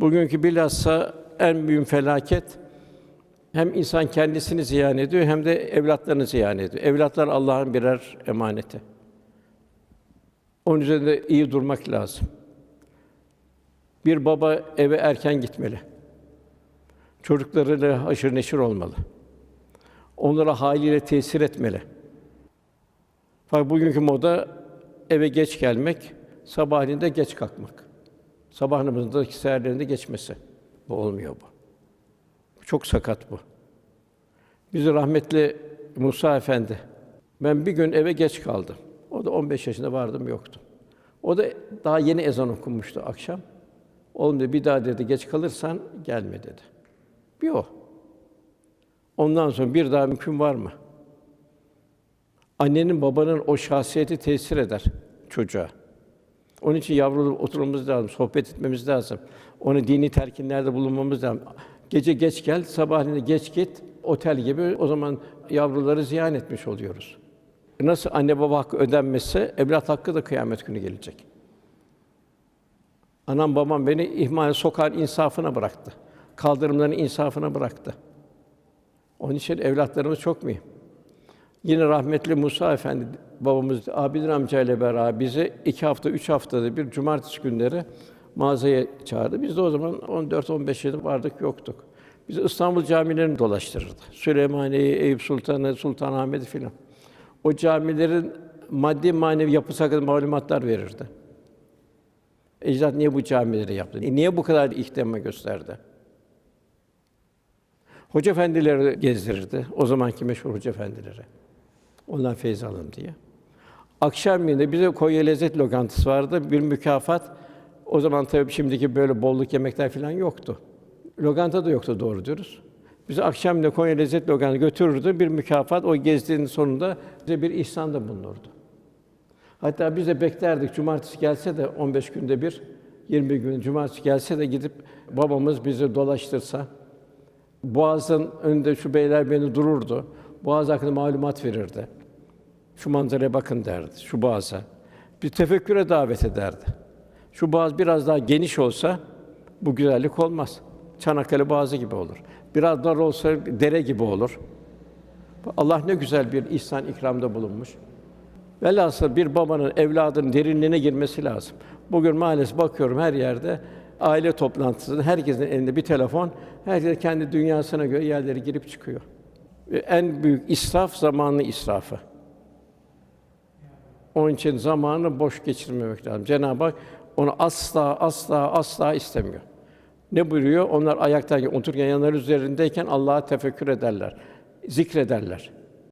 Bugünkü bilhassa en büyük felaket hem insan kendisini ziyan ediyor hem de evlatlarını ziyan ediyor. Evlatlar Allah'ın birer emaneti. Onun üzerinde iyi durmak lazım. Bir baba eve erken gitmeli. Çocuklarıyla haşır neşir olmalı. Onlara haliyle tesir etmeli. Fakat bugünkü moda eve geç gelmek, sabahleyin de geç kalkmak. Sabah namazındaki seherlerinde geçmesi. Bu olmuyor bu. Çok sakat bu. Bizi rahmetli Musa Efendi, ben bir gün eve geç kaldım. O da 15 yaşında vardım yoktu. O da daha yeni ezan okunmuştu akşam. Oğlum dedi, bir daha dedi geç kalırsan gelme dedi. Bir o. Ondan sonra bir daha mümkün var mı? Annenin babanın o şahsiyeti tesir eder çocuğa. Onun için yavrulu oturmamız lazım, sohbet etmemiz lazım. Onu dini telkinlerde bulunmamız lazım. Gece geç gel, sabahleyin geç git. Otel gibi o zaman yavruları ziyan etmiş oluyoruz. Nasıl anne baba hakkı ödenmezse evlat hakkı da kıyamet günü gelecek. Anam babam beni ihmal sokar insafına bıraktı. Kaldırımların insafına bıraktı. Onun için evlatlarımız çok mühim. Yine rahmetli Musa Efendi babamız Abidin amcayla beraber bizi iki hafta, üç haftada bir cumartesi günleri mağazaya çağırdı. Biz de o zaman 14-15 yaşında vardık yoktuk. Bizi İstanbul camilerini dolaştırırdı. Süleymaniye'yi, Eyüp Sultan'ı, Sultanahmet'i filan. O camilerin maddi manevi yapısı hakkında malumatlar verirdi. Ecdat niye bu camileri yaptı? E, Niye bu kadar ihtimam gösterdi? Hoca efendileri gezdirirdi. O zamanki meşhur hoca efendileri. Ondan feyz alın diye. Akşam yine bize Konya Lezzet Lokantası vardı. Bir mükafat. O zaman tabii şimdiki böyle bolluk yemekler falan yoktu. Lokanta da yoktu doğru diyoruz. Bizi akşam yine Konya Lezzet Lokantası götürürdü. Bir mükafat o gezdiğinin sonunda bize bir ihsan da bulunurdu. Hatta biz de beklerdik cumartesi gelse de 15 günde bir 20 gün cumartesi gelse de gidip babamız bizi dolaştırsa Boğaz'ın önünde şu beyler beni dururdu. Boğaz hakkında malumat verirdi. Şu manzaraya bakın derdi, şu boğaza. Bir tefekküre davet ederdi. Şu boğaz biraz daha geniş olsa bu güzellik olmaz. Çanakkale Boğazı gibi olur. Biraz dar olsa dere gibi olur. Allah ne güzel bir ihsan ikramda bulunmuş. Velhasıl bir babanın evladının derinliğine girmesi lazım. Bugün maalesef bakıyorum her yerde aile toplantısında herkesin elinde bir telefon, herkes kendi dünyasına göre yerlere girip çıkıyor. En büyük israf zamanı israfı. Onun için zamanı boş geçirmemek lazım. Cenab-ı Hak onu asla asla asla istemiyor. Ne buyuruyor? Onlar ayaktayken, otururken yanları üzerindeyken Allah'a tefekkür ederler, zikrederler.